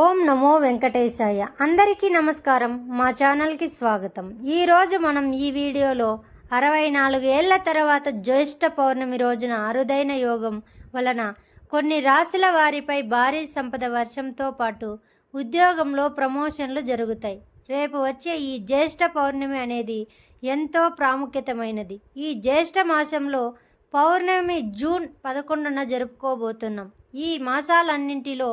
ఓం నమో వెంకటేశాయ. అందరికీ నమస్కారం. మా ఛానల్కి స్వాగతం. ఈరోజు మనం ఈ వీడియోలో అరవై నాలుగు ఏళ్ళ తర్వాత జ్యేష్ఠ పౌర్ణమి రోజున అరుదైన యోగం వలన కొన్ని రాశుల వారిపై భారీ సంపద వర్షంతో పాటు ఉద్యోగంలో ప్రమోషన్లు జరుగుతాయి. రేపు వచ్చే ఈ జ్యేష్ఠ పౌర్ణమి అనేది ఎంతో ప్రాముఖ్యతమైనది. ఈ జ్యేష్ఠ మాసంలో పౌర్ణమి జూన్ పదకొండున జరుపుకోబోతున్నాం. ఈ మాసాలన్నింటిలో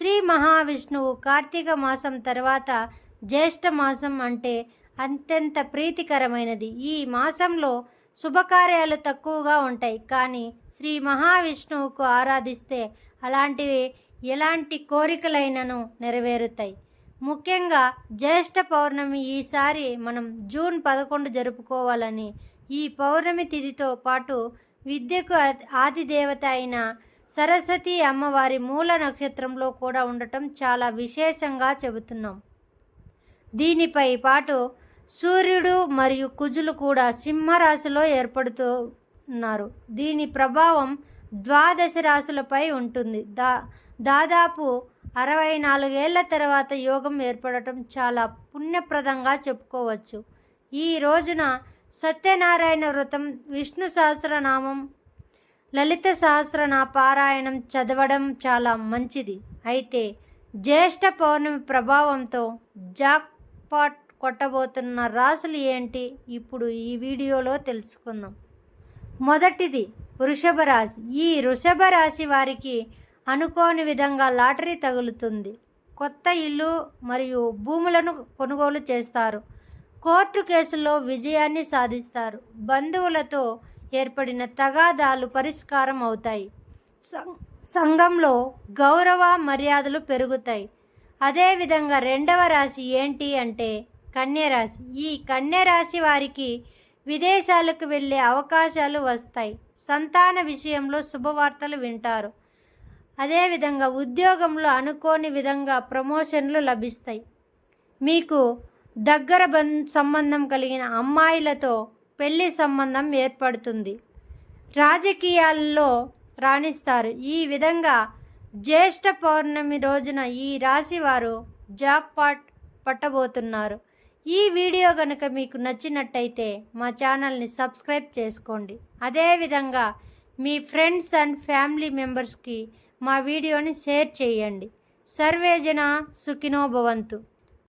శ్రీ మహావిష్ణువు కార్తీక మాసం తర్వాత జ్యేష్ఠ మాసం అంటే అత్యంత ప్రీతికరమైనది. ఈ మాసంలో శుభకార్యాలు తక్కువగా ఉంటాయి. కానీ శ్రీ మహావిష్ణువుకు ఆరాధిస్తే అలాంటివి ఎలాంటి కోరికలైనను నెరవేరుతాయి. ముఖ్యంగా జ్యేష్ఠ పౌర్ణమి ఈసారి మనం జూన్ పదకొండు జరుపుకోవాలని ఈ పౌర్ణమి తిథితో పాటు విద్యకు ఆది- ఆదిదేవత అయిన సరస్వతి అమ్మవారి మూల నక్షత్రంలో కూడా ఉండటం చాలా విశేషంగా చెబుతున్నాం. దీనిపై పాటు సూర్యుడు మరియు కుజులు కూడా సింహరాశిలో ఏర్పడుతున్నారు. దీని ప్రభావం ద్వాదశ రాశులపై ఉంటుంది. దా దాదాపు అరవై నాలుగేళ్ళ తర్వాత యోగం ఏర్పడటం చాలా పుణ్యప్రదంగా చెప్పుకోవచ్చు. ఈ రోజున సత్యనారాయణ వ్రతం విష్ణు సహస్రనామం లలిత సహస్రన పారాయణం చదవడం చాలా మంచిది. అయితే జ్యేష్ఠ పౌర్ణమి ప్రభావంతో జాక్ పాట్ కొట్టబోతున్న రాసులు ఏంటి? ఇప్పుడు ఈ వీడియోలో తెలుసుకుందాం. మొదటిది వృషభ రాశి. ఈ వృషభ రాశి వారికి అనుకోని విధంగా లాటరీ తగులుతుంది. కొత్త ఇల్లు మరియు భూములను కొనుగోలు చేస్తారు. కోర్టు కేసుల్లో విజయాన్ని సాధిస్తారు. బంధువులతో ఏర్పడిన తగాదాలు పరిష్కారం అవుతాయి. సం- సంఘంలో గౌరవ మర్యాదలు పెరుగుతాయి. అదేవిధంగా రెండవ రాశి ఏంటి అంటే కన్యరాశి ఈ కన్యరాశి వారికి విదేశాలకు వెళ్ళే అవకాశాలు వస్తాయి. సంతాన విషయంలో శుభవార్తలు వింటారు. అదేవిధంగా ఉద్యోగంలో అనుకోని విధంగా ప్రమోషన్లు లభిస్తాయి. మీకు దగ్గర బం సంబంధం కలిగిన అమ్మాయిలతో పెళ్ళి సంబంధం ఏర్పడుతుంది. రాజకీయాల్లో రాణిస్తారు. ఈ విధంగా జ్యేష్ఠ పౌర్ణమి రోజున ఈ రాశి వారు జాక్పాట్ పట్టబోతున్నారు. ఈ వీడియో కనుక మీకు నచ్చినట్టయితే మా ఛానల్ని సబ్స్క్రైబ్ చేసుకోండి. అదేవిధంగా మీ ఫ్రెండ్స్ అండ్ ఫ్యామిలీ మెంబర్స్కి మా వీడియోని షేర్ చేయండి. సర్వేజన సుఖినోభవంతు